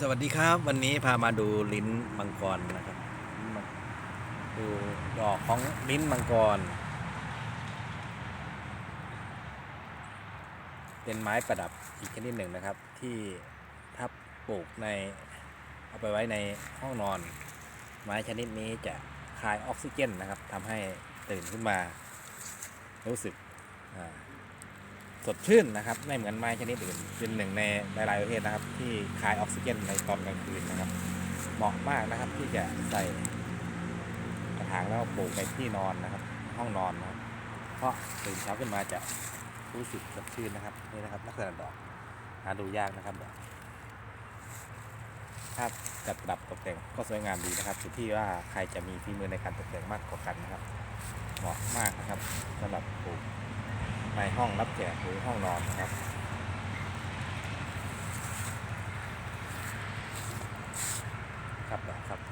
สวัสดีครับวันนี้พามาดูลิ้นมังกรนะครับดูดอกของลิ้นมังกร เป็นไม้ประดับอีกชนิดหนึ่งนะครับ ที่ถ้าปลูกในเอาไปไว้ในห้องนอน ไม้ชนิดนี้จะคายออกซิเจนนะครับทำให้ตื่นขึ้นมารู้สึก สดชื่นนะครับ ไม่เหมือนไม้ชนิดอื่นเป็นหนึ่งในหลายๆประเภทนะครับ ที่คายออกซิเจนในตอนกลางคืนนะครับ เหมาะมากนะครับที่จะใส่กระถางแล้วปลูกในที่นอนนะครับ ห้องนอนนะครับ เพราะตื่นเช้าขึ้นมาจะรู้สึกสดชื่นนะครับนี่นะครับลักษณะดอกหาดูยากนะครับดอกถ้าจัดประดับตกแต่งก็สวยงามดีนะครับอยู่ที่ว่าใครจะมีฝีมือในการตกแต่งมากกว่ากันนะครับ เหมาะมากนะครับสำหรับปลูก ในห้องรับแขกหรือห้องนอนนะครับ ครับครับ